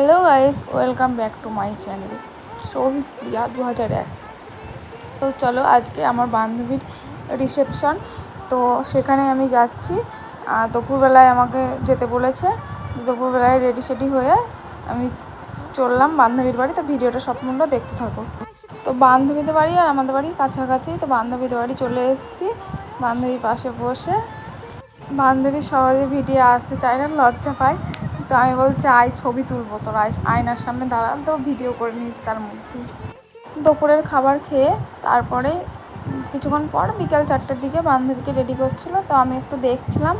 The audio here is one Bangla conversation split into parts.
Hello guys welcome back to my channel Souvik Priya দু হাজার এক তো চলো আজকে আমার বান্ধবীর রিসেপশন তো সেখানে আমি যাচ্ছি। দুপুরবেলায় আমাকে যেতে বলেছে। দুপুরবেলায় রেডি সেডি হয়ে আমি চললাম বান্ধবীর বাড়ি। তো ভিডিওটা সম্পূর্ণ দেখতে থাকো। তো বান্ধবীদের বাড়ি আর আমাদের বাড়ি কাছাকাছি। তো বান্ধবীদের বাড়ি চলে এসেছি। বান্ধবীর পাশে বসে। বান্ধবী সহজে ভিডিও আসতে চায় না, লজ্জা পায়। তো আমি বলছি আয় ছবি তুলবো তোর আয়- আয়নার সামনে দাঁড়াল তো ভিডিও করে নিয়েছি তার মধ্যে দুপুরের খাবার খেয়ে তারপরে কিছুক্ষণ পর বিকেল চারটের দিকে বান্ধবীকে রেডি করছিল তো আমি একটু দেখছিলাম।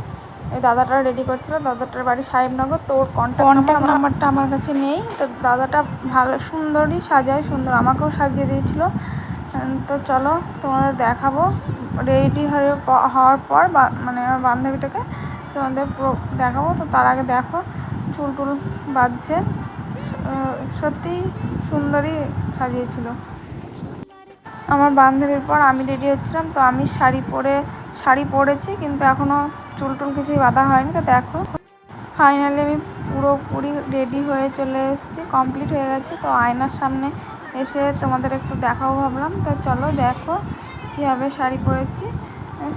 ওই দাদাটা রেডি করছিল দাদাটার বাড়ি সাহেবনগর তোর কন্ট্যাক্ট নাম্বারটা আমার কাছে নেই তো দাদাটা ভালো সুন্দরই সাজায় সুন্দর আমাকেও সাজিয়ে দিয়েছিল। তো চলো তোমাদের দেখাবো। রেডি হয়ে হওয়ার পর বা- মানে আমার বান্ধবীটাকে তোমাদের পুরো দেখাবো তো তার আগে দেখো। চুল টুল আহ, সত্যিই সুন্দরই সাজিয়েছিল। আমার বান্ধবীর পর আমি রেডি হচ্ছিলাম তো আমি শাড়ি পরে শাড়ি পরেছি কিন্তু এখনও চুল টুল কিছুই বাঁধা হয়নি। তো দেখো ফাইনালি আমি পুরোপুরি রেডি হয়ে চলে এসেছি কমপ্লিট হয়ে গেছে। তো আয়নার সামনে এসে তোমাদের একটু দেখাও ভাবলাম। তো চলো দেখো কীভাবে শাড়ি পরেছি।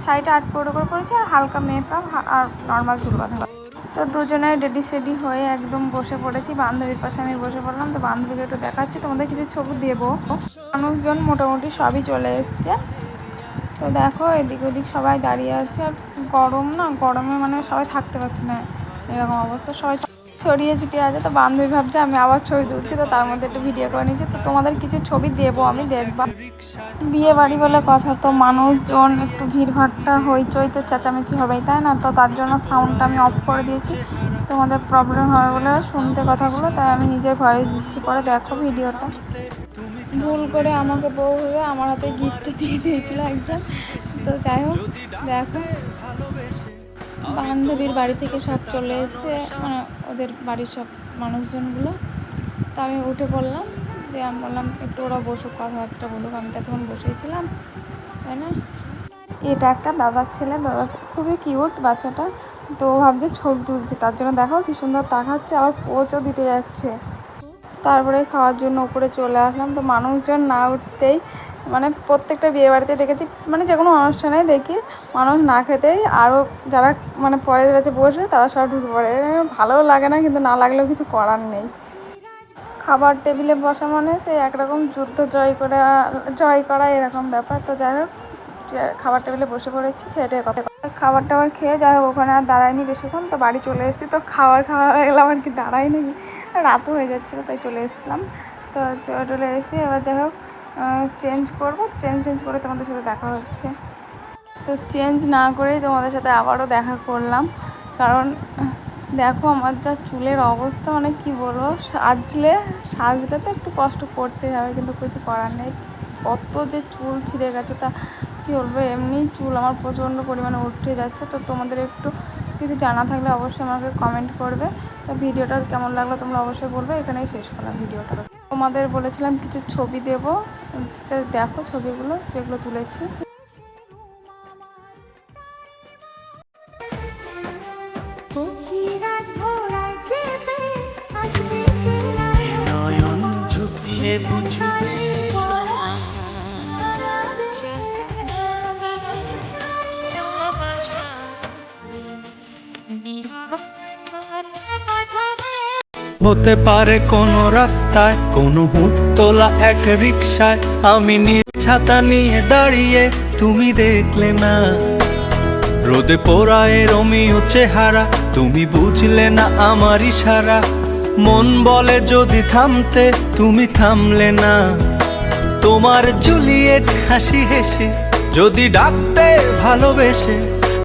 শাড়িটা আট পরে করে পরেছি আর হালকা মেকআপ আর নর্মাল চুল বাঁধা। তো দুজনে রেডি সেডি হয়ে একদম বসে পড়েছি। বান্ধবীর পাশে আমি বসে পড়লাম, তো বান্ধবীকে একটু দেখাচ্ছি। তোমাদের কিছু ছবি দেবো। মানুষজন মোটামুটি সবই চলে এসছে। তো দেখো, এদিক ওদিক সবাই দাঁড়িয়ে আছে। আর গরম না, গরমে মানে সবাই থাকতে পারছে না। এরকম অবস্থা। সবাই ছড়িয়ে ছিটিয়ে আছে, তো বান্ধবী ভাবছে আমি আবার ছবি তুলছি, তো তার মধ্যে একটু ভিডিও করে নিচ্ছি। তো তোমাদের কিছু ছবি দেবো আমি, দেখবা। বিয়ে বাড়ি বলে কথা, তো মানুষজন একটু ভিড়ভাট্টা হইচই তো চেঁচামেচি হবেই, তাই না? তো তার জন্য সাউন্ডটা আমি অফ করে দিয়েছি। তোমাদের প্রবলেম হবে বলে শুনতে কথাগুলো, তাই আমি নিজের ভয়েস দিচ্ছি পরে দেখো ভিডিওটা ভুল করে আমাকে বউ হয়ে আমার হাতে গিফট দিয়ে দিয়েছিল একজন। তো যাই হোক, দেখো। বান্ধবীর বাড়ি থেকে সব চলে এসছে মানে ওদের বাড়ির সব মানুষজনগুলো। তো আমি উঠে পড়লাম দিয়ে আমি বললাম, একটু ওরা বসুক, কথাবার্তা বলুক। আমি তখন বসেছিলাম তাই না? এটা একটা দাদার ছেলে, দাদা খুবই কিউট বাচ্চাটা। তো ভাবছে ছবি তুলছে, তার জন্য দেখো কি সুন্দর তাকাচ্ছে, আবার পোচও দিতে যাচ্ছে। তারপরে খাওয়ার জন্য উপরে চলে আসলাম। তো মানুষজন না উঠতেই মানে প্রত্যেকটা বিয়ে বাড়িতে দেখেছি মানে যে কোনো অনুষ্ঠানে দেখি মানুষ না খেতেই আরও যারা মানে পরের কাছে বসে তারা সব ঢুকে পড়ে। ভালোও লাগে না কিন্তু না লাগলেও কিছু করার নেই। খাবার টেবিলে বসা মানে সেই একরকম যুদ্ধ জয় করে, জয় করা এরকম ব্যাপার। তো যাই হোক খাবার টেবিলে বসে পড়েছি, খেয়ে কথা খাবার টাবার খেয়ে যাই হোক, ওখানে আর দাঁড়ায়নি বেশিক্ষণ, তো বাড়ি চলে এসেছি। তো খাবার খাওয়া হয়ে গেলাম আর কি দাঁড়াইনি রাতও হয়ে যাচ্ছিল, তাই চলে এসেছিলাম। তো চলে এসে এবার যাই হোক চেঞ্জ করব। চেঞ্জ চেঞ্জ করে তোমাদের সাথে দেখা হচ্ছে। তো চেঞ্জ না করেই তোমাদের সাথে আবারও দেখা করলাম। কারণ, দেখো আমার যা চুলের অবস্থা মানে কি বলব, সাজলে সাজলে তো একটু কষ্ট করতেই হবে, কিন্তু কিছু করার নেই। কত যে চুল ছিঁড়ে গেছে, তা কী বলব, এমনি চুল আমার প্রচণ্ড পরিমাণে উঠে যাচ্ছে। তো তোমাদের একটু কিছু জানা থাকলে অবশ্যই আমাকে কমেন্ট করবে। তো ভিডিওটা কেমন লাগল তোমরা অবশ্যই বলবে। এখানেই শেষ করলাম ভিডিওটা। তোমাদের বলেছিলাম কিছু ছবি দেবো। দেখো ছবিগুলো যেগুলো তুলেছি। বুঝবে হতে পারে কোনো রাস্তায়, কোনো হুট তোলা এক রিক্সায় আমি নিয়ে ছাতা নিয়ে দাঁড়িয়ে, তুমি দেখলে না। রোদে পোড়ায় রমিও চেহারা, তুমি বুঝলে না আমার ইশারা। মন বলে যদি থামতে, তুমি থামলে না। তোমার জুলিয়েট হাসি হেসে, যদি ডাকতে ভালোবেসে